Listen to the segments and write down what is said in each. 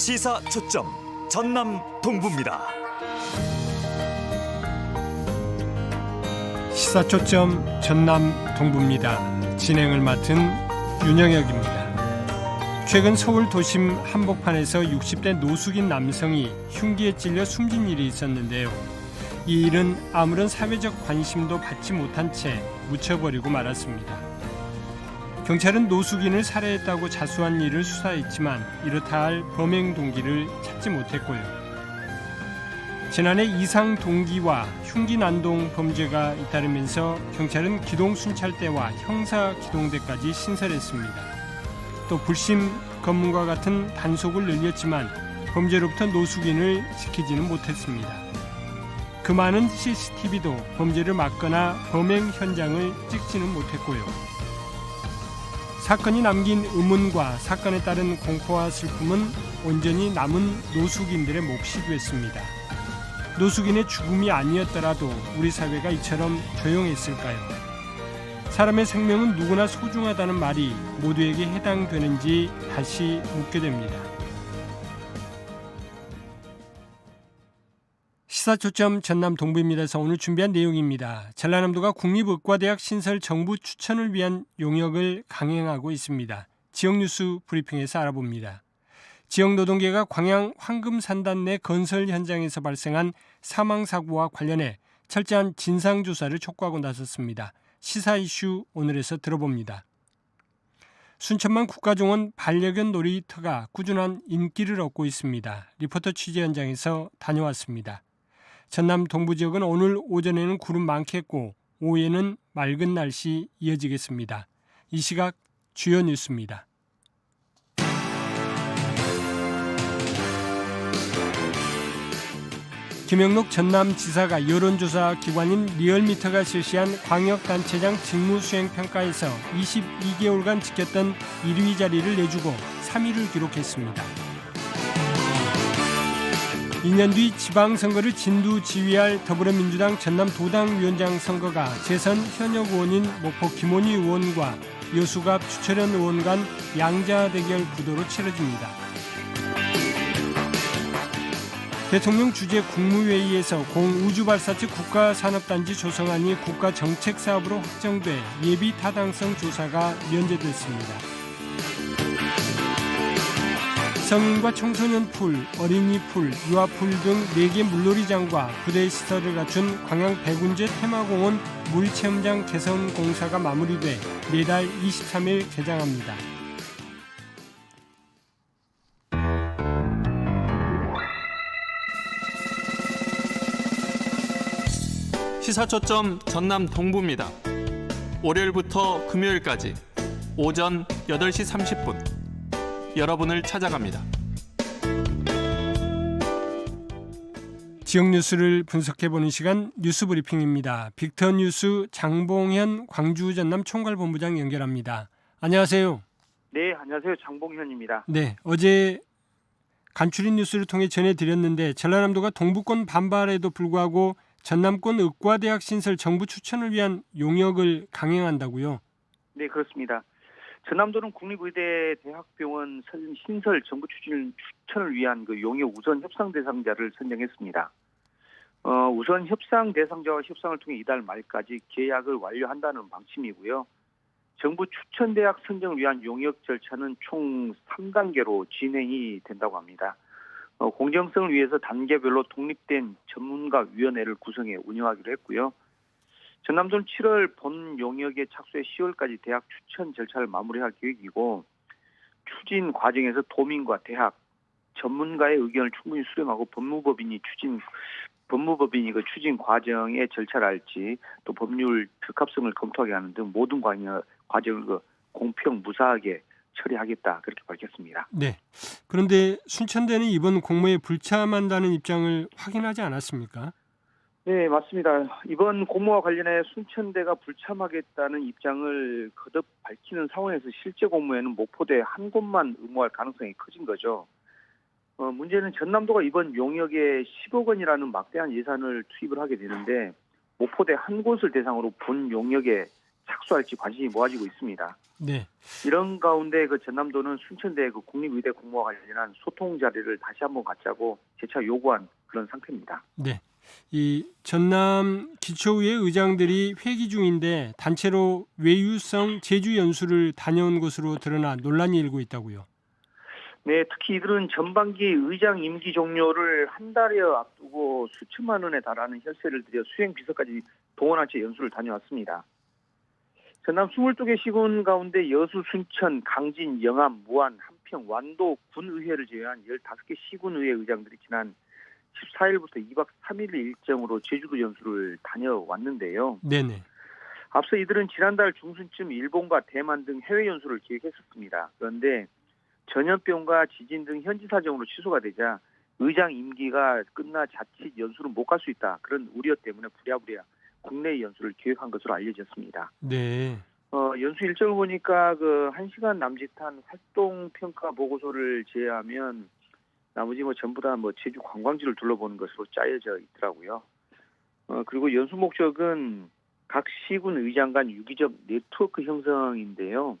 시사 초점 전남 동부입니다. 시사 초점 전남 동부입니다. 진행을 맡은 윤영혁입니다. 최근 서울 도심 한복판에서 60대 노숙인 남성이 흉기에 찔려 숨진 일이 있었는데요. 이 일은 아무런 사회적 관심도 받지 못한 채 묻혀버리고 말았습니다. 경찰은 노숙인을 살해했다고 자수한 일을 수사했지만 이렇다 할 범행 동기를 찾지 못했고요. 지난해 이상 동기와 흉기 난동 범죄가 잇따르면서 경찰은 기동 순찰대와 형사 기동대까지 신설했습니다. 또 불심 검문과 같은 단속을 늘렸지만 범죄로부터 노숙인을 지키지는 못했습니다. 그 많은 CCTV도 범죄를 막거나 범행 현장을 찍지는 못했고요. 사건이 남긴 의문과 사건에 따른 공포와 슬픔은 온전히 남은 노숙인들의 몫이 됐습니다. 노숙인의 죽음이 아니었더라도 우리 사회가 이처럼 조용했을까요? 사람의 생명은 누구나 소중하다는 말이 모두에게 해당되는지 다시 묻게 됩니다. 시사 초점 전남 동부입니다에서 오늘 준비한 내용입니다. 전라남도가 국립의과대학 신설 정부 추천을 위한 용역을 강행하고 있습니다. 지역 뉴스 브리핑에서 알아봅니다. 지역 노동계가 광양 황금산단 내 건설 현장에서 발생한 사망 사고와 관련해 철저한 진상 조사를 촉구하고 나섰습니다. 시사 이슈 오늘에서 들어봅니다. 순천만 국가정원 반려견 놀이터가 꾸준한 인기를 얻고 있습니다. 리포터 취재 현장에서 다녀왔습니다. 전남 동부 지역은 오늘 오전에는 구름 많겠고 오후에는 맑은 날씨 이어지겠습니다. 이 시각 주요 뉴스입니다. 김영록 전남지사가 여론조사 기관인 리얼미터가 실시한 광역단체장 직무수행평가에서 22개월간 지켰던 1위 자리를 내주고 3위를 기록했습니다. 2년 뒤 지방선거를 진두 지휘할 더불어민주당 전남 도당위원장 선거가 재선 현역 의원인 목포 김원희 의원과 여수갑 추철현 의원 간 양자 대결 구도로 치러집니다. 대통령 주재 국무회의에서 공우주발사체 국가산업단지 조성안이 국가정책사업으로 확정돼 예비 타당성 조사가 면제됐습니다. 성인과 청소년 풀, 어린이 풀, 유아 풀등 4개 물놀이장과 부대 시설을 갖춘 광양 백운제 테마공원 물체험장 개선 공사가 마무리돼 매달 23일 개장합니다. 시사 초점 전남 동부입니다. 월요일부터 금요일까지 오전 8시 30분 여러분을 찾아갑니다. 지역 뉴스를 분석해 보는 시간 뉴스 브리핑입니다. 빅터 뉴스 장봉현 광주 전남 총괄본부장 연결합니다. 안녕하세요. 네, 안녕하세요. 장봉현입니다. 네, 어제 간추린 뉴스를 통해 전해드렸는데 전라남도가 동부권 반발에도 불구하고 전남권 의과대학 신설 정부 추천을 위한 용역을 강행한다고요. 네, 그렇습니다. 전남도는 국립의대 대학병원 선- 신설 정부 추진 추천을 위한 그 용역 우선 협상 대상자를 선정했습니다. 어, 우선 협상 대상자와 협상을 통해 이달 말까지 계약을 완료한다는 방침이고요. 정부 추천 대학 선정을 위한 용역 절차는 총 3단계로 진행이 된다고 합니다. 어, 공정성을 위해서 단계별로 독립된 전문가 위원회를 구성해 운영하기로 했고요. 전남도는 7월 본 용역에 착수해 10월까지 대학 추천 절차를 마무리할 계획이고 추진 과정에서 도민과 대학 전문가의 의견을 충분히 수렴하고 법무법인이 추진 법무법인이 그 추진 과정의 절차를 알지 또 법률 적합성을 검토하게 하는 등 모든 과정- 과정을 그 공평 무사하게 처리하겠다 그렇게 밝혔습니다. 네. 그런데 순천대는 이번 공모에 불참한다는 입장을 확인하지 않았습니까? 네, 맞습니다. 이번 공모와 관련해 순천대가 불참하겠다는 입장을 거듭 밝히는 상황에서 실제 공모에는 목포대 한 곳만 의무할 가능성이 커진 거죠. 어, 문제는 전남도가 이번 용역에 10억 원이라는 막대한 예산을 투입을 하게 되는데 목포대 한 곳을 대상으로 본 용역에 착수할지 관심이 모아지고 있습니다. 네. 이런 가운데 그 전남도는 순천대 그 국립의대 공모와 관련한 소통 자리를 다시 한번 갖자고 재차 요구한 그런 상태입니다. 네. 이 전남 기초의회 의장들이 회기 중인데 단체로 외유성 제주 연수를 다녀온 것으로 드러나 논란이 일고 있다고요. 네, 특히 이들은 전반기 의장 임기 종료를 한 달여 앞두고 수천만 원에 달하는 혈세를 들여 수행 비서까지 동원한 채 연수를 다녀왔습니다. 전남 22개 시군 가운데 여수, 순천, 강진, 영암, 무안, 한평, 완도, 군의회를 제외한 15개 시군의회 의장들이 지난 14일부터 2박 3일 일정으로 제주도 연수를 다녀왔는데요. 네네. 앞서 이들은 지난달 중순쯤 일본과 대만 등 해외 연수를 계획했었습니다. 그런데 전염병과 지진 등 현지 사정으로 취소가 되자 의장 임기가 끝나 자칫 연수를 못 갈 수 있다. 그런 우려 때문에 부랴부랴 국내 연수를 계획한 것으로 알려졌습니다. 네. 어, 연수 일정을 보니까 그 1시간 남짓한 활동 평가 보고서를 제외하면 나머지 뭐 전부 다 뭐 제주 관광지를 둘러보는 것으로 짜여져 있더라고요. 어, 그리고 연수 목적은 각 시군 의장 간 유기적 네트워크 형성인데요.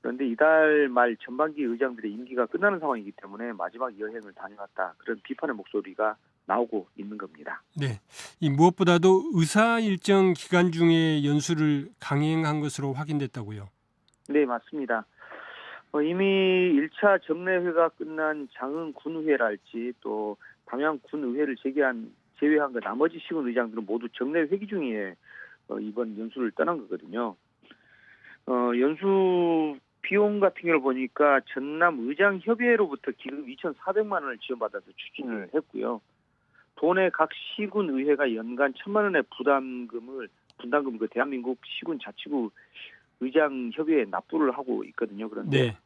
그런데 이달 말 전반기 의장들의 임기가 끝나는 상황이기 때문에 마지막 여행을 다녀왔다. 그런 비판의 목소리가 나오고 있는 겁니다. 네. 이 무엇보다도 의사 일정 기간 중에 연수를 강행한 것으로 확인됐다고요. 네, 맞습니다. 어, 이미 1차 정례회가 끝난 장흥 군의회랄지 또 담양 군의회를 제기한 제외한 그 나머지 시군 의장들은 모두 정례 회기 중에 어, 이번 연수를 떠난 거거든요. 어, 연수 비용 같은 경우를 보니까 전남 의장 협의회로부터 기금 2,400만 원을 지원받아서 추진을 했고요. 도내 각 시군 의회가 연간 1천만 원의 부담금을 분담금 그 대한민국 시군 자치구 의장 협의회에 납부를 하고 있거든요. 그런데 네.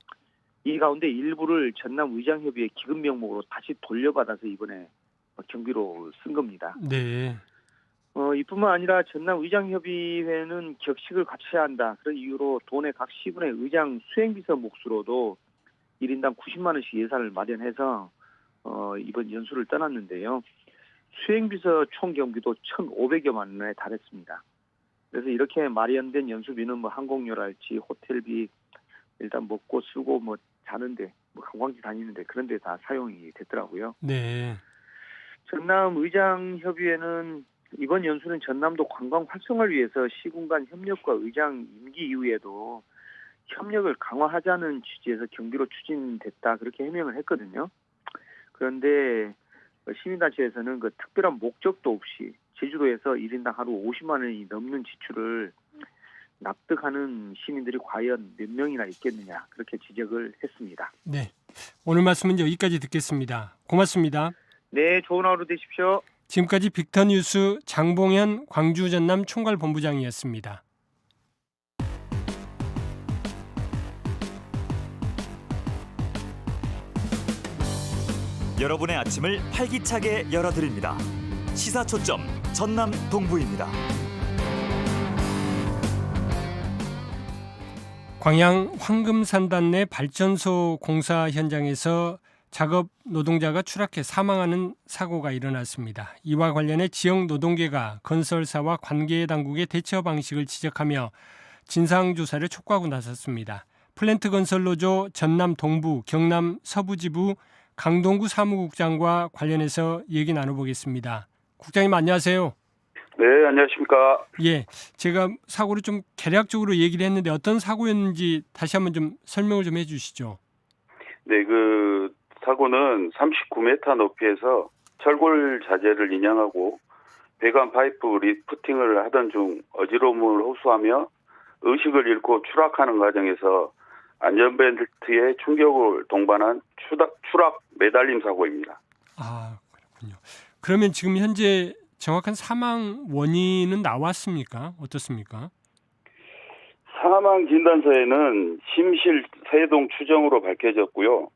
이 가운데 일부를 전남 의장 협의회 기금 명목으로 다시 돌려받아서 이번에 경비로 쓴 겁니다. 네. 어, 이뿐만 아니라 전남 의장협의회는 격식을 갖춰야 한다. 그런 이유로 도내 각 시군의 의장 수행비서 몫으로도 1인당 90만 원씩 예산을 마련해서 어, 이번 연수를 떠났는데요. 수행비서 총 경비도 1,500여만 원에 달했습니다. 그래서 이렇게 마련된 연수비는 뭐 항공료랄지 호텔비 일단 먹고 쓰고 뭐 자는데 뭐 관광지 다니는데 그런 데 다 사용이 됐더라고요. 네. 전남 의장 협의회는 이번 연수는 전남도 관광 활성화를 위해서 시군 간 협력과 의장 임기 이후에도 협력을 강화하자는 취지에서 경비로 추진됐다 그렇게 해명을 했거든요. 그런데 시민단체에서는 그 특별한 목적도 없이 제주도에서 1인당 하루 50만 원이 넘는 지출을 납득하는 시민들이 과연 몇 명이나 있겠느냐 그렇게 지적을 했습니다. 네. 오늘 말씀은 여기까지 듣겠습니다. 고맙습니다. 네, 좋은 하루 되십시오. 지금까지 빅터 뉴스 장봉현 광주 전남 총괄 본부장이었습니다. 여러분의 아침을 활기차게 열어드립니다. 시사 초점 전남 동부입니다. 광양 황금산단 내 발전소 공사 현장에서 작업 노동자가 추락해 사망하는 사고가 일어났습니다. 이와 관련해 지역 노동계가 건설사와 관계 당국의 대처 방식을 지적하며 진상 조사를 촉구하고 나섰습니다. 플랜트 건설 노조 전남 동부, 경남 서부지부 강동구 사무국장과 관련해서 얘기 나눠보겠습니다. 국장님 안녕하세요. 네, 안녕하십니까. 예, 제가 사고를 좀 개략적으로 얘기를 했는데 어떤 사고였는지 다시 한번 좀 설명을 좀 해주시죠. 네, 그 사고는 39m 높이에서 철골 자재를 인양하고 배관 파이프 리프팅을 하던 중 어지러움을 호소하며 의식을 잃고 추락하는 과정에서 안전벨트에 충격을 동반한 추락, 추락 매달림 사고입니다. 아 그렇군요. 그러면 지금 현재 정확한 사망 원인은 나왔습니까? 어떻습니까? 사망 진단서에는 심실 세동 추정으로 밝혀졌고요.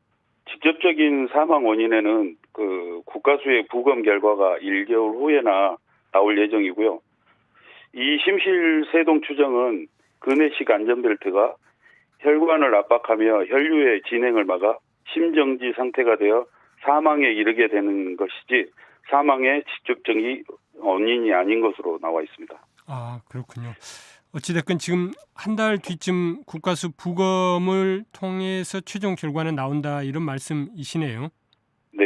직접적인 사망 원인에는 그 국가수의 부검 결과가 1개월 후에나 나올 예정이고요. 이 심실 세동 추정은 근해식 안전벨트가 혈관을 압박하며 혈류의 진행을 막아 심정지 상태가 되어 사망에 이르게 되는 것이지 사망의 직접적인 원인이 아닌 것으로 나와 있습니다. 아 그렇군요. 어찌됐건 지금 한 달 뒤쯤 국가수 부검을 통해서 최종 결과는 나온다 이런 말씀이시네요. 네.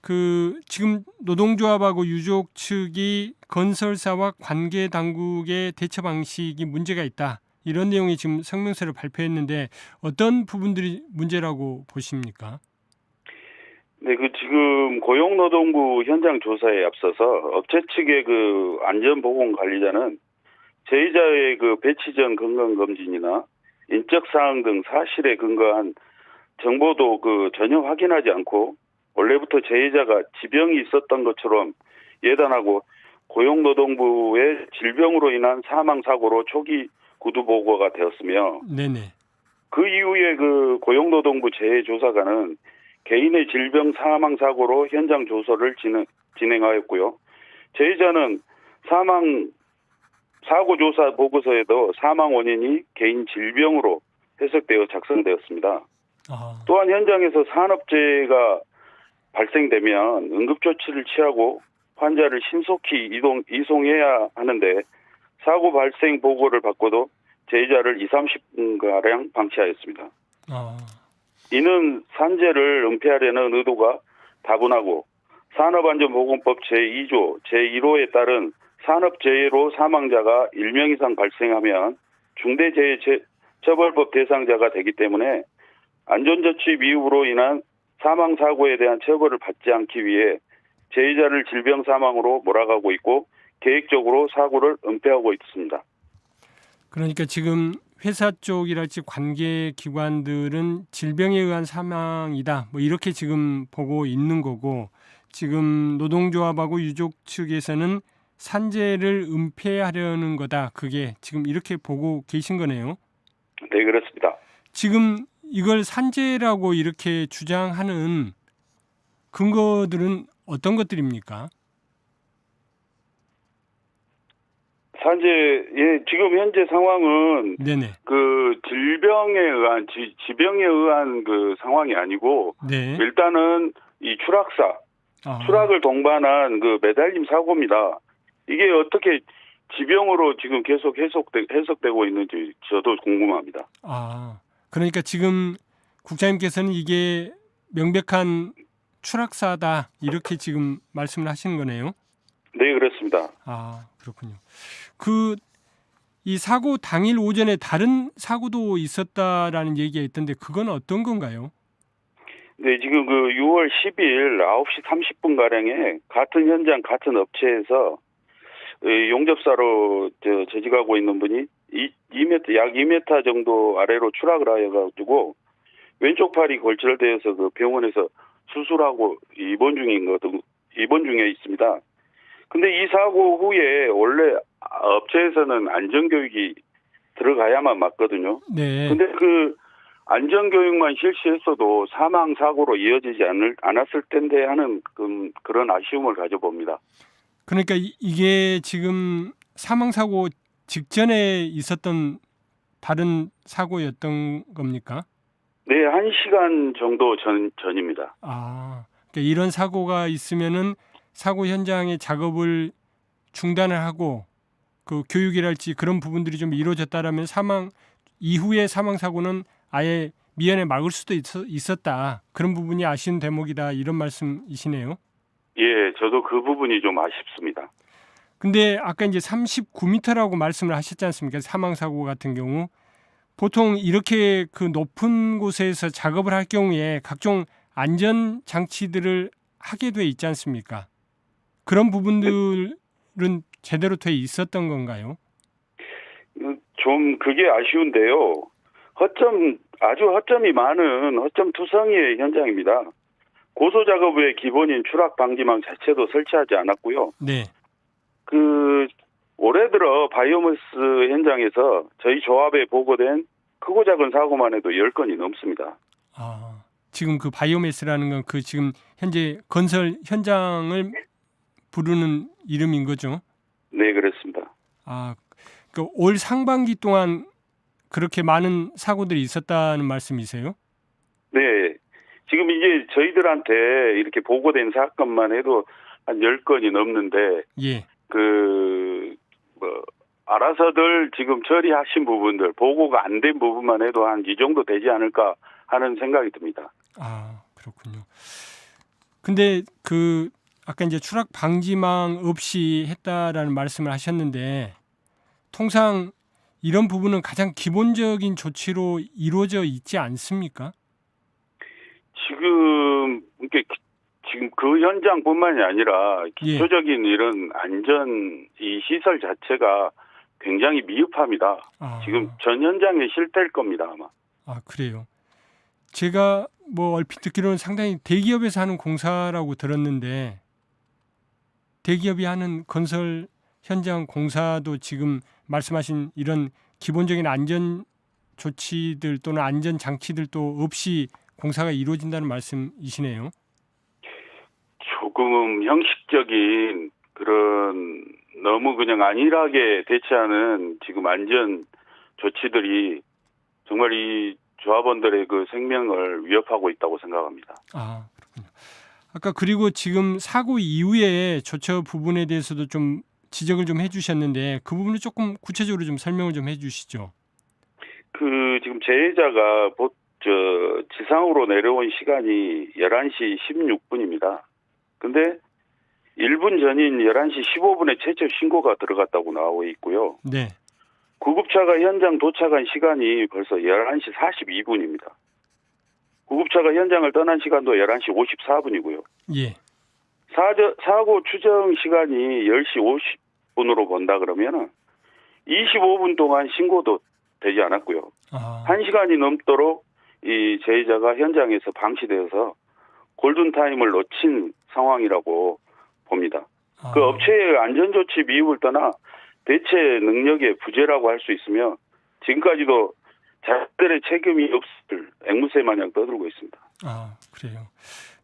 그 지금 노동조합하고 유족 측이 건설사와 관계 당국의 대처 방식이 문제가 있다. 이런 내용이 지금 성명서를 발표했는데 어떤 부분들이 문제라고 보십니까? 네, 그 지금 고용노동부 현장 조사에 앞서서 업체 측의 그 안전보건 관리자는 제의자의 그 배치 전 건강 검진이나 인적 사항 등 사실에 근거한 정보도 그 전혀 확인하지 않고 원래부터 제의자가 지병이 있었던 것처럼 예단하고 고용노동부의 질병으로 인한 사망 사고로 초기 구두 보고가 되었으며 네네. 그 이후에 그 고용노동부 재조사관은 개인의 질병 사망 사고로 현장 조사를 진행, 진행하였고요. 제의자는 사망 사고 조사 보고서에도 사망 원인이 개인 질병으로 해석되어 작성되었습니다. 아, 또한 현장에서 산업재해가 발생되면 응급조치를 취하고 환자를 신속히 이동, 이송해야 하는데 사고 발생 보고를 받고도 제의자를 2, 30분가량 방치하였습니다. 아, 이는 산재를 은폐하려는 의도가 다분하고 산업안전보건법 제2조 제1호에 따른 산업재해로 사망자가 1명 이상 발생하면 중대재해처벌법 대상자가 되기 때문에 안전조치 미흡으로 인한 사망사고에 대한 처벌을 받지 않기 위해 제의자를 질병 사망으로 몰아가고 있고 계획적으로 사고를 은폐하고 있습니다. 그러니까 지금 회사 쪽이랄지 관계 기관들은 질병에 의한 사망이다. 뭐 이렇게 지금 보고 있는 거고 지금 노동조합하고 유족 측에서는 산재를 은폐하려는 거다. 그게 지금 이렇게 보고 계신 거네요. 네, 그렇습니다. 지금 이걸 산재라고 이렇게 주장하는 근거들은 어떤 것들입니까? 산재의 지금 현재 상황은 네네. 그 질병에 의한 지, 지병에 의한 그 상황이 아니고 네. 일단은 이 추락사 아, 추락을 동반한 그 매달림 사고입니다. 이게 어떻게 지병으로 지금 계속 해석되, 해석되고 있는지 저도 궁금합니다. 아, 그러니까 지금 국장님께서는 이게 명백한 추락사다 이렇게 지금 말씀을 하시는 거네요. 네 그렇습니다. 아, 그렇군요. 그 이 사고 당일 오전에 다른 사고도 있었다라는 얘기가 있던데 그건 어떤 건가요? 네 지금 그 6월 10일 9시 30분 가량에 같은 현장 같은 업체에서 이 용접사로 저 재직하고 있는 분이 이 2m 약 2m 정도 아래로 추락을 하여 가지고 왼쪽 팔이 골절되어서 그 병원에서 수술하고 입원 중인 것도 입원 중에 있습니다. 근데 이 사고 후에 원래 업체에서는 안전교육이 들어가야만 맞거든요. 네. 근데 그 안전교육만 실시했어도 사망 사고로 이어지지 않을 않았을 텐데 하는 그, 그런 아쉬움을 가져봅니다. 그러니까 이- 이게 지금 사망 사고 직전에 있었던 다른 사고였던 겁니까? 네, 한 시간 정도 전 전입니다. 아, 그러니까 이런 사고가 있으면은 사고 현장의 작업을 중단을 하고 그 교육이랄지 그런 부분들이 좀 이루어졌다라면 사망 이후의 사망 사고는 아예 미연에 막을 수도 있, 었 다 그런 부분이 아쉬운 대목이다 이런 말씀이시네요. 예, 저도 그 부분이 좀 아쉽습니다. 근데 아까 이제 39m라고 말씀을 하셨지 않습니까? 사망 사고 같은 경우 보통 이렇게 그 높은 곳에서 작업을 할 경우에 각종 안전 장치들을 하게 돼 있지 않습니까? 그런 부분들은 제대로 돼 있었던 건가요? 좀 그게 아쉬운데요. 허점 아주 허점이 많은 허점 투성이의 현장입니다. 고소 작업 외 기본인 추락 방지망 자체도 설치하지 않았고요. 네. 그 올해 들어 바이오마스 현장에서 저희 조합에 보고된 크고 작은 사고만 해도 10건이 넘습니다. 아, 지금 그 바이오매스라는 건 그 지금 현재 건설 현장을 부르는 이름인 거죠. 네, 그렇습니다. 아, 그올 상반기 동안 그렇게 많은 사고들이 있었다는 말씀이세요? 네. 지금 이제 저희들한테 이렇게 보고된 사건만 해도 한 10건이 넘는데 예. 그, 뭐, 알아서들 지금 처리하신 부분들 보고가 안 된 부분만 해도 한 이 정도 되지 않을까 하는 생각이 듭니다. 아 그렇군요. 근데 그 아까 이제 추락 방지망 없이 했다라는 말씀을 하셨는데 통상 이런 부분은 가장 기본적인 조치로 이루어져 있지 않습니까? 지금 이게 지금 그 현장뿐만이 아니라 예. 기초적인 이런 안전 이 시설 자체가 굉장히 미흡합니다. 아, 지금 전 현장에 실태일 겁니다 아마. 아 그래요. 제가 뭐 얼핏 듣기로는 상당히 대기업에서 하는 공사라고 들었는데 대기업이 하는 건설 현장 공사도 지금 말씀하신 이런 기본적인 안전 조치들 또는 안전 장치들도 없이 공사가 이루어진다는 말씀이시네요. 조금 형식적인 그런 너무 그냥 안일하게 대처하는 지금 안전 조치들이 정말 이 조합원들의 그 생명을 위협하고 있다고 생각합니다. 아. 아까 그리고 지금 사고 이후에 조처 부분에 대해서도 좀 지적을 좀 해주셨는데 그 부분을 조금 구체적으로 좀 설명을 좀 해주시죠. 그 지금 보, 저 지상으로 내려온 시간이 11시 16분입니다. 근데 1분 전인 11시 15분에 최초 신고가 들어갔다고 나오고 있고요. 네. 구급차가 현장 도착한 시간이 벌써 11시 42분입니다. 구급차가 현장을 떠난 시간도 11시 54분이고요. 예. 사저, 사고 추정 시간이 10시 50분으로 본다 그러면은 25분 동안 신고도 되지 않았고요. 아, 한 시간이 넘도록 이 제의자가 현장에서 방치되어서 골든타임을 놓친 상황이라고 봅니다. 아, 그 업체의 안전조치 미흡을 떠나 대체 능력의 부재라고 할 수 있으며 지금까지도 자들의 책임이 없을 앵무새 마냥 떠들고 있습니다. 아 그래요.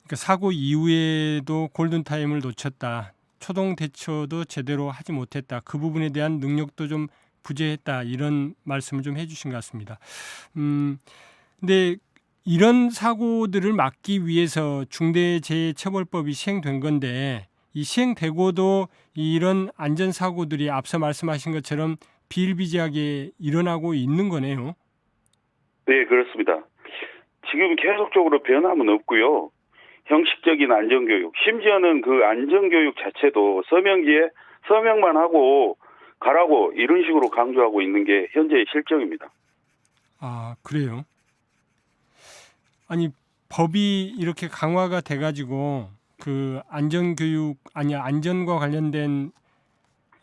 그러니까 사고 이후에도 골든 타임을 놓쳤다. 초동 대처도 제대로 하지 못했다. 그 부분에 대한 능력도 좀 부재했다. 이런 말씀을 좀 해주신 것 같습니다. 음, 근데 이런 사고들을 막기 위해서 중대재해처벌법이 시행된 건데 이 시행되고도 이런 안전 사고들이 앞서 말씀하신 것처럼 비일비재하게 일어나고 있는 거네요. 네, 그렇습니다. 지금 계속적으로 변함은 없고요. 형식적인 안전교육, 심지어는 그 안전교육 자체도 서명기에 서명만 하고 가라고 이런 식으로 강조하고 있는 게 현재의 실정입니다. 아 그래요? 아니 법이 이렇게 강화가 돼가지고 그 안전교육 아니 안전과 관련된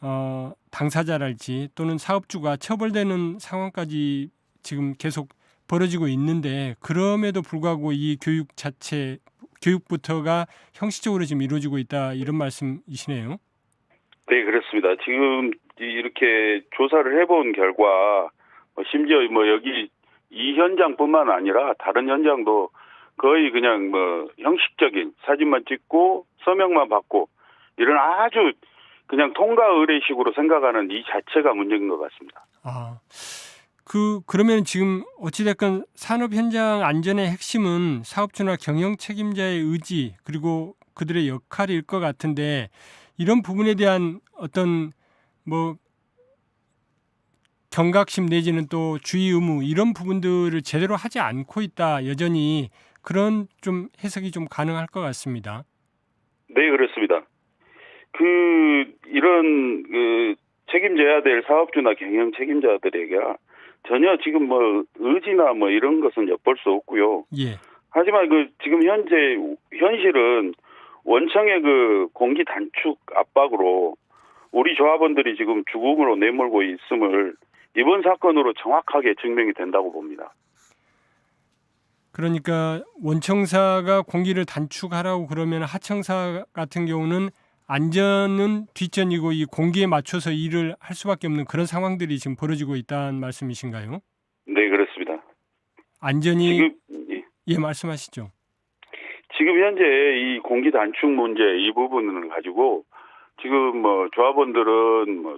어, 당사자랄지 또는 사업주가 처벌되는 상황까지 지금 계속 벌어지고 있는데 그럼에도 불구하고 이 교육 자체 교육부터가 형식적으로 지금 이루어지고 있다 이런 말씀이시네요. 네, 그렇습니다. 지금 이- 이렇게 조사를 해본 결과 뭐 심지어 뭐 여기 이 현장뿐만 아니라 다른 현장도 거의 그냥 뭐 형식적인 사진만 찍고 서명만 받고 이런 아주 그냥 통과 의례식으로 생각하는 이 자체가 문제인 것 같습니다. 아, 그 그러면 지금 어찌됐건 산업 현장 안전의 핵심은 사업주나 경영 책임자의 의지 그리고 그들의 역할일 것 같은데 이런 부분에 대한 어떤 뭐 경각심 내지는 또 주의 의무 이런 부분들을 제대로 하지 않고 있다 여전히 그런 좀 해석이 좀 가능할 것 같습니다. 네, 그렇습니다. 그 이런 그 책임져야 될 사업주나 경영 책임자들에게 전혀 지금 뭐 의지나 뭐 이런 것은 엿볼 수 없고요. 예, 하지만 그 지금 현재 현실은 원청의 그 공기 단축 압박으로 우리 조합원들이 지금 죽음으로 내몰고 있음을 이번 사건으로 정확하게 증명이 된다고 봅니다. 그러니까 원청사가 공기를 단축하라고 그러면 하청사 같은 경우는 안전은 뒷전이고 이 공기에 맞춰서 일을 할 수밖에 없는 그런 상황들이 지금 벌어지고 있다는 말씀이신가요? 네, 그렇습니다. 안전이 지금 예. 예 말씀하시죠. 지금 현재 이 공기 단축 문제 이 부분을 가지고 지금 뭐 조합원들은 뭐,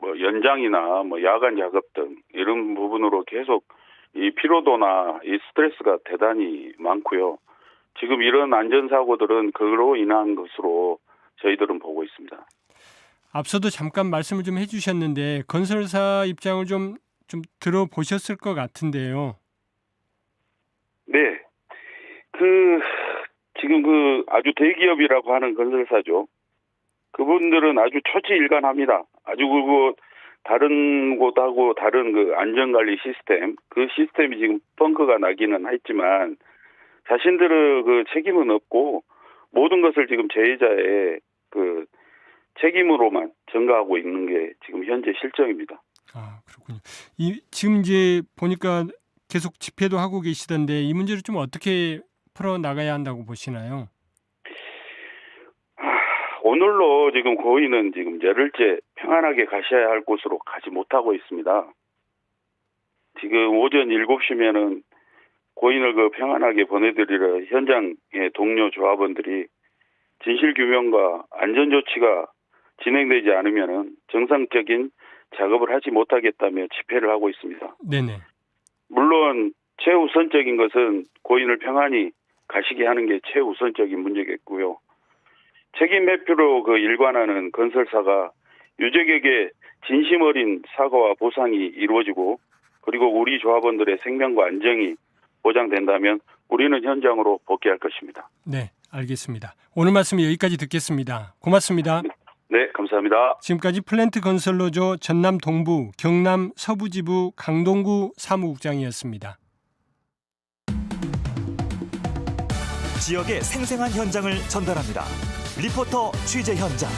뭐 연장이나 뭐 야간 작업 등 이런 부분으로 계속 이 피로도나 이 스트레스가 대단히 많고요. 지금 이런 안전 사고들은 그로 인한 것으로 저희들은 보고 있습니다. 앞서도 잠깐 말씀을 좀 해주셨는데 건설사 입장을 좀 좀 들어보셨을 것 같은데요. 네. 그 지금 그 아주 대기업이라고 하는 건설사죠. 그분들은 아주 초지일관합니다. 아주 그거 다른 곳하고 다른 그 안전관리 시스템 그 시스템이 지금 펑크가 나기는 했지만 자신들의 그 책임은 없고 모든 것을 지금 제의자의 그 책임으로만 전가하고 있는 게 지금 현재 실정입니다. 아 그렇군요. 이 지금 이제 보니까 계속 집회도 하고 계시던데 이 문제를 좀 어떻게 풀어 나가야 한다고 보시나요? 오늘로 지금 고인은 지금 열흘째 평안하게 가셔야 할 곳으로 가지 못하고 있습니다. 지금 오전 7시면은 고인을 그 평안하게 보내드리러 현장의 동료 조합원들이 진실 규명과 안전 조치가 진행되지 않으면은 정상적인 작업을 하지 못하겠다며 집회를 하고 있습니다. 네네. 물론 최우선적인 것은 고인을 평안히 가시게 하는 게 최우선적인 문제겠고요. 책임 회피로 그 일관하는 건설사가 유족에게 진심 어린 사과와 보상이 이루어지고 그리고 우리 조합원들의 생명과 안정이 보장된다면 우리는 현장으로 복귀할 것입니다. 네, 알겠습니다. 오늘 말씀 여기까지 듣겠습니다. 고맙습니다. 네, 감사합니다. 지금까지 플랜트 건설로조 전남 동부 경남 서부지부 강동구 사무국장이었습니다. 지역의 생생한 현장을 전달합니다. 리포터 취재 현장.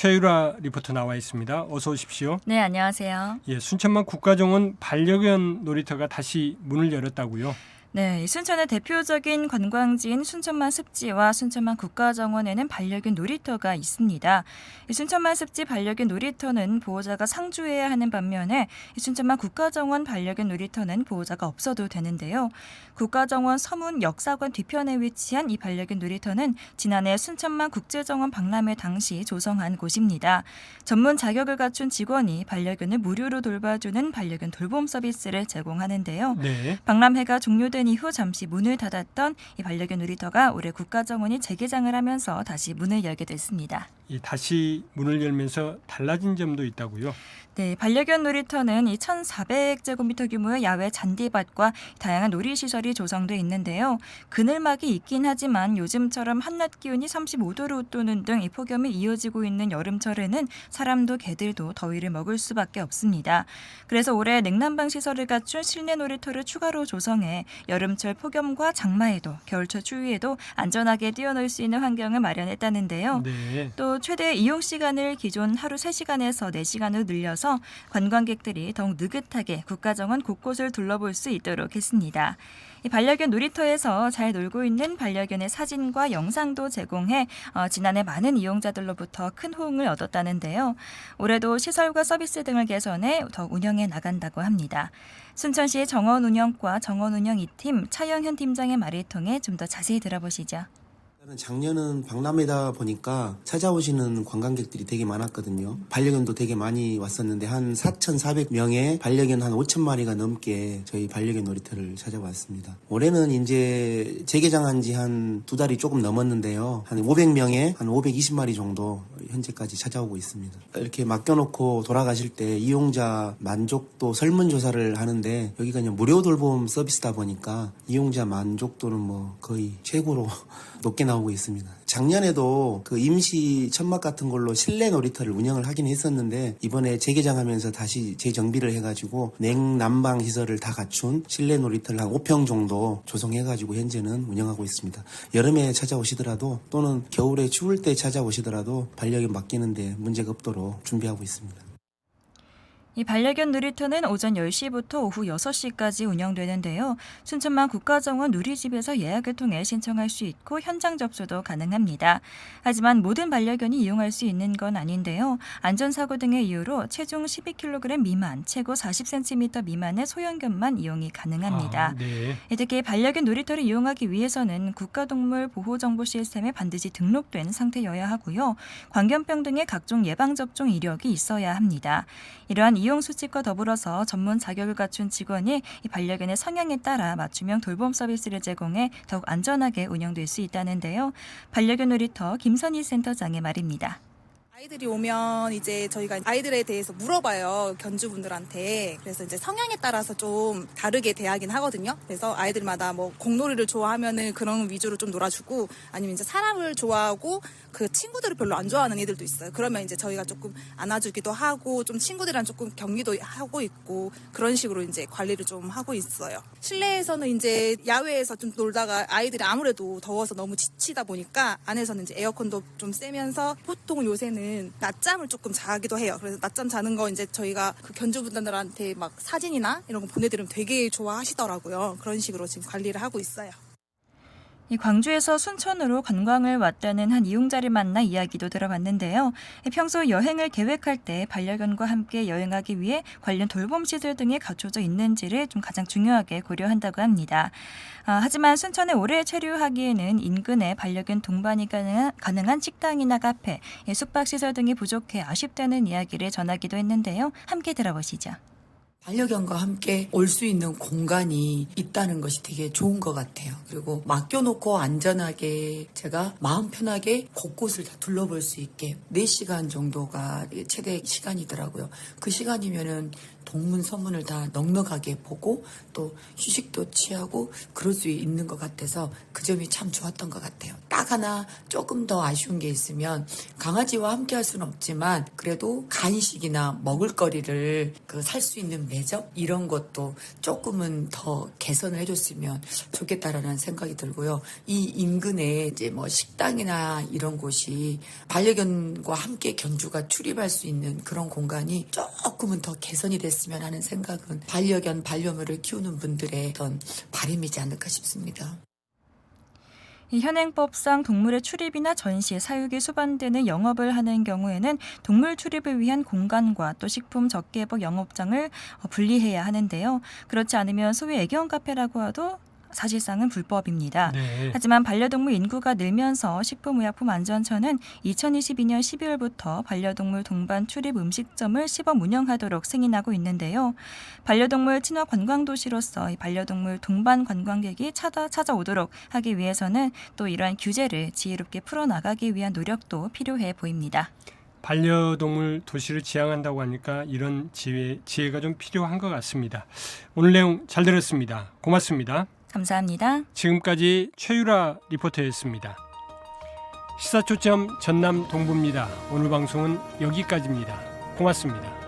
최유라 리포터 나와 있습니다. 어서 오십시오. 네, 안녕하세요. 예, 순천만 국가정원 반려견 놀이터가 다시 문을 열었다고요. 네, 이 순천의 대표적인 관광지인 순천만 습지와 순천만 국가정원에는 반려견 놀이터가 있습니다. 이 순천만 습지 반려견 놀이터는 보호자가 상주해야 하는 반면에 이 순천만 국가정원 반려견 놀이터는 보호자가 없어도 되는데요. 국가정원 서문 역사관 뒤편에 위치한 이 반려견 놀이터는 지난해 순천만 국제정원 박람회 당시 조성한 곳입니다. 전문 자격을 갖춘 직원이 반려견을 무료로 돌봐주는 반려견 돌봄 서비스를 제공하는데요. 네. 박람회가 종료된 이후 잠시 문을 닫았던 이 반려견 놀이터가 올해 국가정원이 재개장을 하면서 다시 문을 열게 됐습니다. 이 다시 문을 열면서 달라진 점도 있다고요. 네, 반려견 놀이터는 이 1,400제곱미터 규모의 야외 잔디밭과 다양한 놀이 시설이 조성돼 있는데요. 그늘막이 있긴 하지만 요즘처럼 한낮 기온이 35도를 웃도는 등 이 폭염이 이어지고 있는 여름철에는 사람도 개들도 더위를 먹을 수밖에 없습니다. 그래서 올해 냉난방 시설을 갖춘 실내 놀이터를 추가로 조성해 여름철 폭염과 장마에도 겨울철 추위에도 안전하게 뛰어놀 수 있는 환경을 마련했다는데요. 네. 또 최대 이용 시간을 기존 하루 3시간에서 4시간으로 늘려서 관광객들이 더욱 느긋하게 국가정원 곳곳을 둘러볼 수 있도록 했습니다. 이 반려견 놀이터에서 잘 놀고 있는 반려견의 사진과 영상도 제공해 어, 지난해 많은 이용자들로부터 큰 호응을 얻었다는데요. 올해도 시설과 서비스 등을 개선해 더 운영해 나간다고 합니다. 순천시 정원 운영과 정원 운영 2팀 차영현 팀장의 말을 통해 좀 더 자세히 들어보시죠. 작년은 박람회다 보니까 찾아오시는 관광객들이 되게 많았거든요. 반려견도 되게 많이 왔었는데 한 4,400명의 반려견 한 5천 마리가 넘게 저희 반려견 놀이터를 찾아왔습니다. 올해는 이제 재개장한 지 한 두 달이 조금 넘었는데요. 한 500명에 한 520마리 정도 현재까지 찾아오고 있습니다. 이렇게 맡겨놓고 돌아가실 때 이용자 만족도 설문조사를 하는데 여기가 그냥 무료 돌봄 서비스다 보니까 이용자 만족도는 뭐 거의 최고로 높게 나오고 있습니다. 작년에도 그 임시 천막 같은 걸로 실내 놀이터를 운영을 하긴 했었는데 이번에 재개장하면서 다시 재정비를 해가지고 냉난방 시설을 다 갖춘 실내 놀이터를 한 5평 정도 조성해가지고 현재는 운영하고 있습니다. 여름에 찾아오시더라도 또는 겨울에 추울 때 찾아오시더라도 반려견 맡기는데 문제가 없도록 준비하고 있습니다. 이 반려견 놀이터는 오전 10시부터 오후 6시까지 운영되는데요. 순천만 국가정원 누리집에서 예약을 통해 신청할 수 있고 현장 접수도 가능합니다. 하지만 모든 반려견이 이용할 수 있는 건 아닌데요. 안전사고 등의 이유로 체중 12kg 미만, 최고 40cm 미만의 소형견만 이용이 가능합니다. 아, 네. 특히 반려견 놀이터를 이용하기 위해서는 국가동물 보호정보 시스템에 반드시 등록된 상태여야 하고요. 광견병 등의 각종 예방접종 이력이 있어야 합니다. 이러한 이용 수칙과 더불어서 전문 자격을 갖춘 직원이 이 반려견의 성향에 따라 맞춤형 돌봄 서비스를 제공해 더욱 안전하게 운영될 수 있다는데요. 반려견 놀이터 김선희 센터장의 말입니다. 아이들이 오면 이제 저희가 아이들에 대해서 물어봐요 견주분들한테. 그래서 이제 성향에 따라서 좀 다르게 대하긴 하거든요. 그래서 아이들마다 뭐 공놀이를 좋아하면은 그런 위주로 좀 놀아주고 아니면 이제 사람을 좋아하고 그 친구들을 별로 안 좋아하는 애들도 있어요. 그러면 이제 저희가 조금 안아주기도 하고 좀 친구들이랑 조금 격리도 하고 있고 그런 식으로 이제 관리를 좀 하고 있어요. 실내에서는 이제 야외에서 좀 놀다가 아이들이 아무래도 더워서 너무 지치다 보니까 안에서는 이제 에어컨도 좀 쐬면서 보통 요새는 낮잠을 조금 자기도 해요. 그래서 낮잠 자는 거 이제 저희가 그 견주분들한테 막 사진이나 이런 거 보내드리면 되게 좋아하시더라고요. 그런 식으로 지금 관리를 하고 있어요. 이 광주에서 순천으로 관광을 왔다는 한 이용자를 만나 이야기도 들어봤는데요. 평소 여행을 계획할 때 반려견과 함께 여행하기 위해 관련 돌봄 시설 등이 갖춰져 있는지를 좀 가장 중요하게 고려한다고 합니다. 아, 하지만 순천에 오래 체류하기에는 인근에 반려견 동반이 가능한, 가능한 식당이나 카페, 예, 숙박 시설 등이 부족해 아쉽다는 이야기를 전하기도 했는데요. 함께 들어보시죠. 반려견과 함께 올 수 있는 공간이 있다는 것이 되게 좋은 것 같아요. 그리고 맡겨놓고 안전하게 제가 마음 편하게 곳곳을 다 둘러볼 수 있게 4시간 정도가 최대 시간이더라고요. 그 시간이면은 동문 서문을 다 넉넉하게 보고 또 휴식도 취하고 그럴 수 있는 것 같아서 그 점이 참 좋았던 것 같아요. 딱 하나 조금 더 아쉬운 게 있으면 강아지와 함께 할 수는 없지만 그래도 간식이나 먹을거리를 그 살 수 있는 매점 이런 것도 조금은 더 개선을 해줬으면 좋겠다라는 생각이 들고요. 이 인근에 이제 뭐 식당이나 이런 곳이 반려견과 함께 견주가 출입할 수 있는 그런 공간이 조금은 더 개선이 됐으면 하는 생각은 반려견 반려묘를 키우는 분들의 어떤 바람이지 않을까 싶습니다. 이 현행법상 동물의 출입이나 전시, 사육이 수반되는 영업을 하는 경우에는 동물 출입을 위한 공간과 또 식품 적개복 영업장을 어, 분리해야 하는데요. 그렇지 않으면 소위 애견 카페라고 해도 사실상은 불법입니다. 네. 하지만 반려동물 인구가 늘면서 식품의약품안전처는 2022년 12월부터 반려동물 동반 출입 음식점을 시범 운영하도록 승인하고 있는데요. 반려동물 친화 관광도시로서 이 반려동물 동반 관광객이 찾아, 찾아오도록 하기 위해서는 또 이러한 규제를 지혜롭게 풀어나가기 위한 노력도 필요해 보입니다. 반려동물 도시를 지향한다고 하니까 이런 지혜, 지혜가 좀 필요한 것 같습니다. 오늘 내용 잘 들었습니다. 고맙습니다. 감사합니다. 지금까지 최유라 리포터였습니다. 시사초점 전남 동부입니다. 오늘 방송은 여기까지입니다. 고맙습니다.